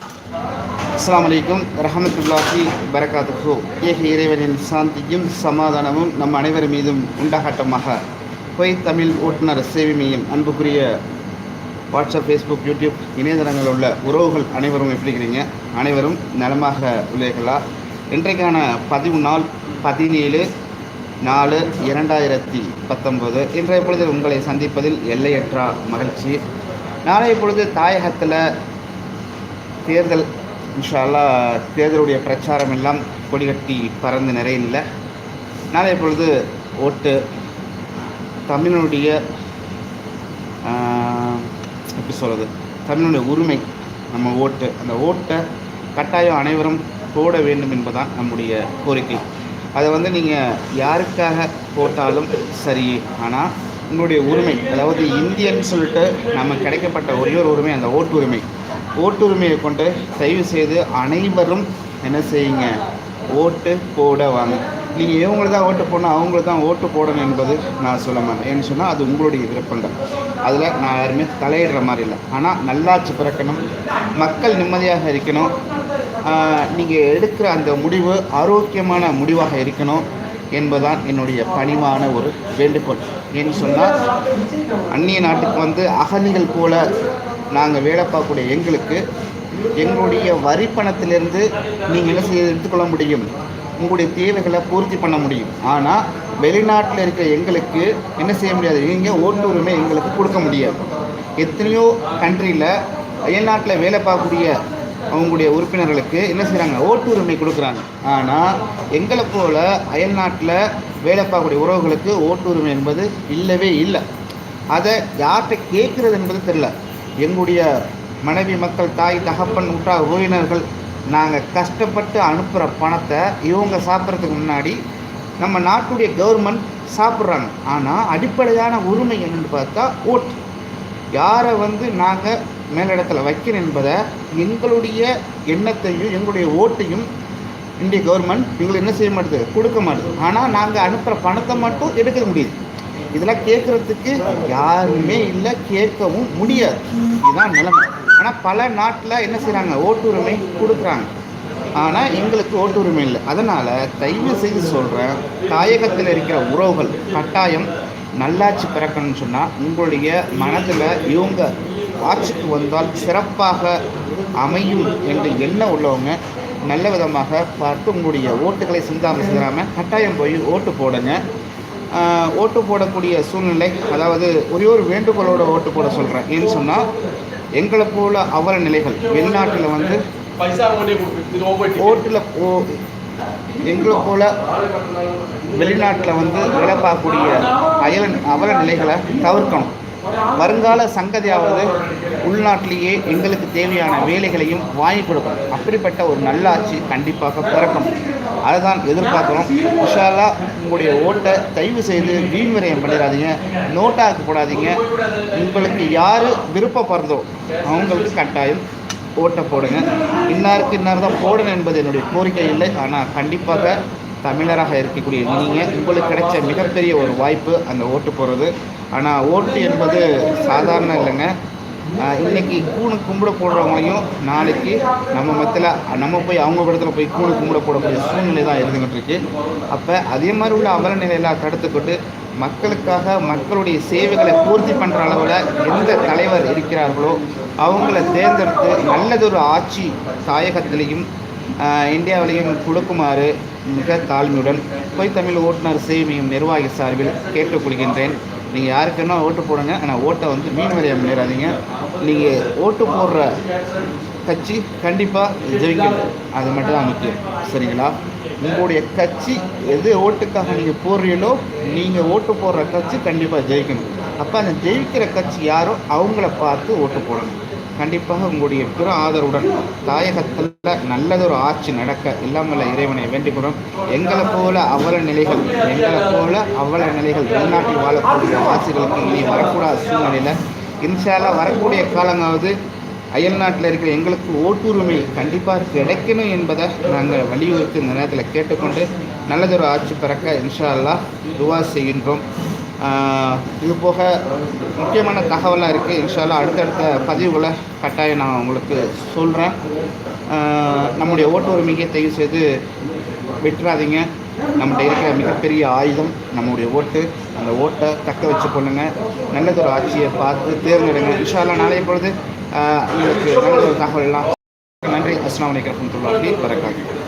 அஸ்லாம் வலைக்கும் ரஹமத்துல்லாஹி பரகாத்துஹு. ஏக இறைவனின் சாந்தியும் சமாதானமும் நம் அனைவர் மீதும் உண்டாகட்டமாக. பொய் தமிழ் ஓட்டுநர் சேவை மையம் அன்புக்குரிய வாட்ஸ்அப் ஃபேஸ்புக் யூடியூப் இணையதளங்களில் உள்ள உறவுகள் அனைவரும் எப்படி இருக்கிறீங்க அனைவரும் நலமாக உள்ளீர்களா? இன்றைக்கான பதிவு நாள் பதினேழு நாலு இரண்டாயிரத்தி பத்தொன்பது. இன்றைய பொழுது உங்களை சந்திப்பதில் எல்லையற்ற மகிழ்ச்சி. நாளைய பொழுது தாயகத்தில் தேர்தல் இன்ஷால்லா தேர்தலுடைய பிரச்சாரம் எல்லாம் கொடிகட்டி பறந்து நிறையில்லை நான் இப்பொழுது ஓட்டு தமிழனுடைய எப்படி சொல்கிறது தமிழனுடைய உரிமை நம்ம ஓட்டு அந்த ஓட்டை கட்டாயம் அனைவரும் போட வேண்டும் என்பதுதான் நம்முடைய கோரிக்கை. அதை வந்து நீங்கள் யாருக்காக போட்டாலும் சரி ஆனால் உங்களுடைய உரிமை அதாவது இந்தியன்னு சொல்லிட்டு நம்ம கிடைக்கப்பட்ட ஒரே ஒரு உரிமை அந்த ஓட்டு உரிமை. ஓட்டுரிமையை கொண்டு தயவு செய்து அனைவரும் என்ன செய்யுங்க? ஓட்டு போட வாங்க. நீங்கள் இவங்களுக்கு தான் ஓட்டு போடணும் அவங்களுக்கு தான் ஓட்டு போடணும் என்பது நான் சொல்ல மாட்டேன். ஏன்னு சொன்னால் அது உங்களுடைய விருப்பங்கள் அதில் நான் யாருமே தலையிடுற மாதிரி இல்லை. ஆனால் நல்லாட்சி பிறக்கணும் மக்கள் நிம்மதியாக இருக்கணும். நீங்கள் எடுக்கிற அந்த முடிவு ஆரோக்கியமான முடிவாக இருக்கணும் என்பதுதான் என்னுடைய பணிவான ஒரு வேண்டுகோள். ஏன்னு சொன்னால் அந்நிய நாட்டுக்கு வந்து அகதிகள் போல நாங்கள் வேலை பார்க்கக்கூடிய எங்களுக்கு எங்களுடைய வரி பணத்திலிருந்து நீங்கள் என்ன செய்ய எடுத்துக்கொள்ள முடியும்? உங்களுடைய தேவைகளை பூர்த்தி பண்ண முடியும். ஆனால் வெளிநாட்டில் இருக்கிற எங்களுக்கு என்ன செய்ய முடியாது? நீங்கள் ஓட்டு உரிமை எங்களுக்கு கொடுக்க முடியாது. எத்தனையோ கண்ட்ரியில் அயல்நாட்டில் வேலை பார்க்கக்கூடிய அவங்களுடைய உறுப்பினர்களுக்கு என்ன செய்கிறாங்க ஓட்டு உரிமை கொடுக்குறாங்க. ஆனால் எங்களை போல அயல்நாட்டில் வேலை பார்க்கக்கூடிய உறவுகளுக்கு ஓட்டு உரிமை என்பது இல்லவே இல்லை. அதை யார்கிட்ட கேட்குறது என்பது தெரில எங்களுடைய மனைவி மக்கள் தாய் தகப்பன் உற்றார் உறவினர்கள் நாங்கள் கஷ்டப்பட்டு அனுப்புகிற பணத்தை இவங்க சாப்பிட்றதுக்கு முன்னாடி நம்ம நாட்டுடைய கவர்மெண்ட் சாப்பிட்றாங்க. ஆனால் அடிப்படையான உரிமை என்னென்னு பார்த்தா ஓட்டு யாரை வந்து நாங்கள் மேலிடத்தில் வைக்கணும் என்பதை எங்களுடைய எண்ணத்தையும் எங்களுடைய ஓட்டையும் இந்திய கவர்மெண்ட் எங்களுக்கு என்ன செய்ய மாட்டுது? கொடுக்க மாட்டுது. ஆனால் நாங்கள் அனுப்புகிற பணத்தை மட்டும் எடுக்க முடியுது. இதெல்லாம் கேட்குறதுக்கு யாருமே இல்லை கேட்கவும் முடியாது. இதுதான் நிலைமை. ஆனால் பல நாட்டில் என்ன செய்கிறாங்க ஓட்டுரிமை கொடுக்குறாங்க. ஆனால் எங்களுக்கு ஓட்டுரிமை இல்லை. அதனால் தயவு செய்து சொல்கிறேன் தாயகத்தில் இருக்கிற உறவுகள் கட்டாயம் நல்லாட்சி பிறக்கணும்னு சொன்னால் உங்களுடைய மனதில் இவங்க ஆட்சிக்கு வந்தால் சிறப்பாக அமையும் என்று எண்ணம் உள்ளவங்க நல்ல விதமாக பார்த்து உங்களுடைய ஓட்டுகளை சிந்தாமல் சிந்தாமல் கட்டாயம் போய் ஓட்டு போடுங்க. ஓட்டு போடக்கூடிய சூழ்நிலை அதாவது ஒரே ஒரு வேண்டுகோளோட ஓட்டு போட சொல்கிறேன் ஏன்னு சொன்னால் எங்களை போல அவல நிலைகள் வெளிநாட்டில் வந்து ஓட்டில் ஓ எங்களை போல வெளிநாட்டில் வந்து வேலை பார்க்கக்கூடிய அயல அவல நிலைகளை தவிர்க்கணும். வருங்கால சங்கதியாவது உள்நாட்டிலேயே எங்களுக்கு தேவையான வேலைகளையும் வாங்கி கொடுக்கணும் அப்படிப்பட்ட ஒரு நல்ல ஆட்சி கண்டிப்பாக பிறக்கும். அதுதான் எதிர்பார்க்குறோம். விஷாலா உங்களுடைய ஓட்டை தயவு செய்து வீண் விரயம் பண்ணிடாதீங்க. நோட்டாக்கு போடாதீங்க. உங்களுக்கு யார் விருப்பப்படுறதோ அவங்களுக்கு கட்டாயம் ஓட்டை போடுங்க. இன்னாருக்கு இன்னார் தான் போடணும் என்பது என்னுடைய கோரிக்கை இல்லை. ஆனால் கண்டிப்பாக தமிழராக இருக்கக்கூடிய நீங்கள் உங்களுக்கு கிடைச்ச மிகப்பெரிய ஒரு வாய்ப்பு அந்த ஓட்டு போடுறது. ஆனால் ஓட்டு என்பது சாதாரண இல்லைங்க. இன்றைக்கி இன்னைக்கு கூணு கும்பிட போடுறவங்களையும் நாளைக்கு நம்ம மத்தியில் நம்ம போய் அவங்க இடத்துல போய் கூணு கும்பிட போடக்கூடிய சூழ்நிலை தான் இருந்துகிட்டு இருக்கு அப்போ அதே மாதிரி உள்ள அவல நிலையெல்லாம் தடுத்துக்கொண்டு மக்களுக்காக மக்களுடைய சேவைகளை பூர்த்தி பண்ணுற அளவில் எந்த தலைவர் இருக்கிறார்களோ அவங்கள தேர்ந்தெடுத்து நல்லதொரு ஆட்சி தாயகத்திலையும் இந்தியாவிலையும் கொடுக்குமாறு மிக தாழ்மையுடன் பொய் தமிழ் ஓட்டுநர் சேவையும் நிர்வாகி சார்பில் கேட்டுக்கொள்கின்றேன். நீங்கள் யாருக்குன்னா ஓட்டு போடுங்க. ஆனால் ஓட்டை வந்து மீன் வரைய முன்னேறாதீங்க. நீங்கள் ஓட்டு போடுற கட்சி கண்டிப்பாக ஜெயிக்கணும் அது மட்டும் தான் முக்கியம். சரிங்களா? உங்களுடைய கட்சி எது ஓட்டுக்காக நீங்கள் போடுறீங்களோ நீங்கள் ஓட்டு போடுற கட்சி கண்டிப்பாக ஜெயிக்கணும். அப்போ அந்த ஜெயிக்கிற கட்சி யாரோ அவங்கள பார்த்து ஓட்டு போடணும். கண்டிப்பாக உங்களுடைய பிற ஆதரவுடன் தாயகத்தில் நல்லதொரு ஆட்சி நடக்க இல்லாமல் இறைவனை வேண்டிக்கிறோம் எங்களை போல அவல நிலைகள் எங்களை போல அவல நிலைகள் வெளிநாட்டில் வாழக்கூடிய வாசிகளுக்கு இனி வரக்கூடாத சூழ்நிலையில் இன்ஷாலாக வரக்கூடிய காலங்காவது அயல்நாட்டில் இருக்கிற எங்களுக்கு ஓட்டுரிமை கண்டிப்பாக கிடைக்கணும் என்பதை நாங்கள் வலியுறுத்தி இந்த நேரத்தில் கேட்டுக்கொண்டு நல்லதொரு ஆட்சி பிறக்க இன்ஷா அல்லா துவா செய்கின்றோம். இது போக முக்கியமான தகவலாக இருக்குது இன்ஷால்லா அடுத்தடுத்த பதிவுகளை கட்டாயம் நான் உங்களுக்கு சொல்கிறேன் நம்முடைய ஓட்டு உரிமையை தயவு செய்து விட்டுறாதீங்க. நம்மகிட்ட இருக்கிற மிகப்பெரிய ஆயுதம் நம்முடைய ஓட்டு. அந்த ஓட்டை தக்க வச்சு கொள்ளுங்கள் நல்லதொரு ஆட்சியை பார்த்து தேர்ந்தெடுங்க. இன்ஷால்லா நாளைய பொழுது உங்களுக்கு நல்லதொரு தகவல் நன்றி. அஸ்லாம் வலைக்கம் வரமத்துல்லாஹி வரகாத்து